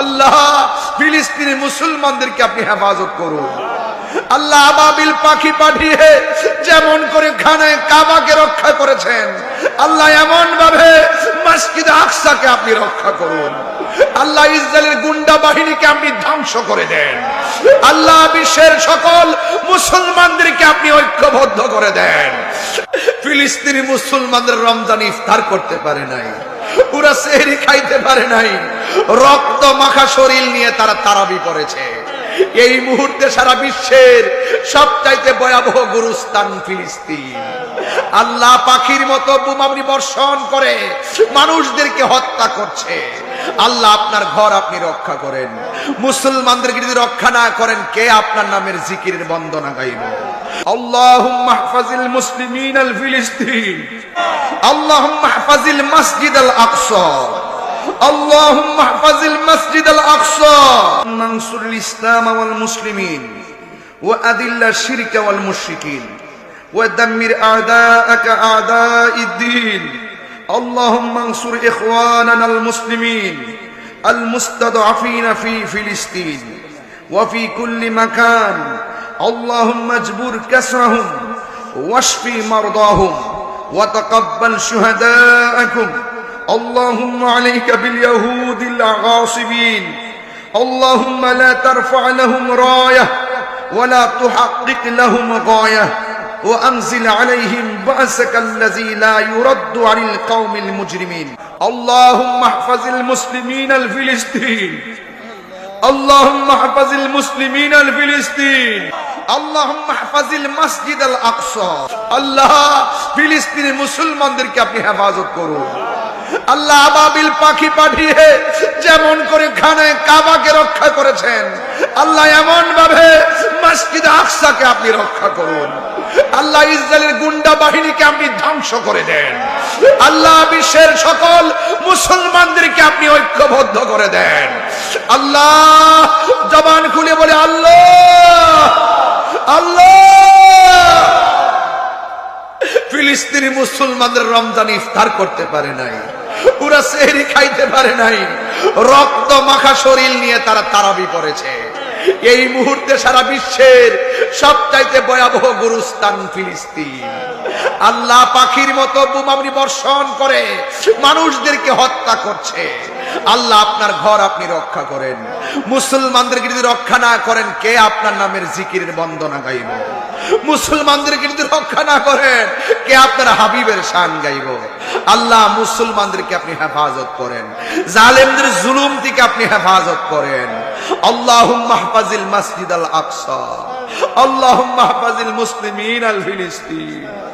আল্লাহ, ফিলিস্তিনি মুসলমানদেরকে আপনি হেফাজত করুন। আল্লাহ আবাবিল পাখি পাঠিয়ে যেমন করে খানে কাবাকে রক্ষা করেছেন, আল্লাহ এমন ভাবে মসজিদ আকসাকে আপনি রক্ষা করুন। আল্লাহ ইসরায়েলের গুন্ডা বাহিনীকে আপনি ধ্বংস করে দেন। আল্লাহ বিশ্বের সকল মুসলমানদেরকে আপনি ঐক্যবদ্ধ করে দেন। ফিলিস্তিনি মুসলমানদের রমজান ইফতার করতে পারে নাই ওরা সেহরি খাইতে পারে নাই রক্ত মাখা শরীর নিয়ে তারা তারাবি করেছে এই মুহূর্তে সারা বিশ্বের সবচাইতে ভয়াবহ গুরুস্থান ফিলিস্তিন। আল্লাহ পাখির মতো বোমাবনি বর্ষণ করে মানুষদেরকে হত্যা করছে। আল্লাহ আপনার ঘর আপনি রক্ষা করেন। মুসলমানদেরকে যদি রক্ষা না করেন, কে আপনার নামের জিকিরের বন্দনা গাইব? আল্লাহুম্মা হাফাজিল মুসলিমিন আল ফিলিস্তিন। আল্লাহুম্মা হাফাজিল মসজিদ আল আকসা। اللهم احفظ المسجد الأقصى. منصر الإسلام والمسلمين وأذل الشرك والمشركين ودمر أعداءك أعداء الدين. اللهم انصر إخواننا المسلمين المستضعفين في فلسطين وفي كل مكان. اللهم اجبر كسرهم واشف مرضاهم وتقبل شهداءكم. اللهم عليك باليهود الغاصبين اللهم لا ترفع لهم راية ولا تحقق لهم غاية. وأنزل عليهم بأسك الذي لا يرد عن القوم المجرمين. اللهم احفظ المسلمين الفلسطين. اللهم احفظ المسلمين الفلسطين. اللهم احفظ المسجد الأقصى. الله فلسطين المسلمين درك اپنی حفاظت کرو আল্লাহ আবাবিল পাখি পাঠিয়ে যেমন করে খানে কাবাকে রক্ষা করেছেন, আল্লাহ এমন ভাবে মসজিদ আকসাকে আপনি রক্ষা করুন। আল্লাহ ইসরায়েলের গুন্ডা বাহিনীকে আপনি ধ্বংস করে দেন। আল্লাহ বিশ্বের সকল মুসলমানদেরকে আপনি ঐক্যবদ্ধ করে দেন। আল্লাহ জবান খুলে বলে, আল্লাহ আল্লাহ ফিলিস্তিনি মুসলমানদের রমজান ইফতার করতে পারে নাই। ওরা সেহরি খাইতে পারে নাই। রক্ত মাখা শরীর নিয়ে তারা তারাবি করেছে এই মুহূর্তে সারা বিশ্বের সবচাইতে ভয়াবহ গুরুস্তান ফিলিস্তিন। আল্লাহ পাখির মতো বোমাবনি বর্ষণ করে মানুষদেরকে হত্যা করছে। আল্লাহ আপনার ঘর আপনি রক্ষা করেন। মুসলমানদেরকে যদি রক্ষা না করেন, কে আপনার নামের জিকিরের বন্দনা গাইব? মুসলমানদেরকে যদি রক্ষা না করেন, কে আপনার হাবিবের শান গাইব? আল্লাহ মুসলমানদেরকে আপনি হেফাজত করেন, জালেমদের জুলুম থেকে আপনি হেফাজত করেন। আল্লাহ মসজিদ আল আকসা আল্লাহ মাহফাজিল মুসলিমিন আল ফিলিস্তিন।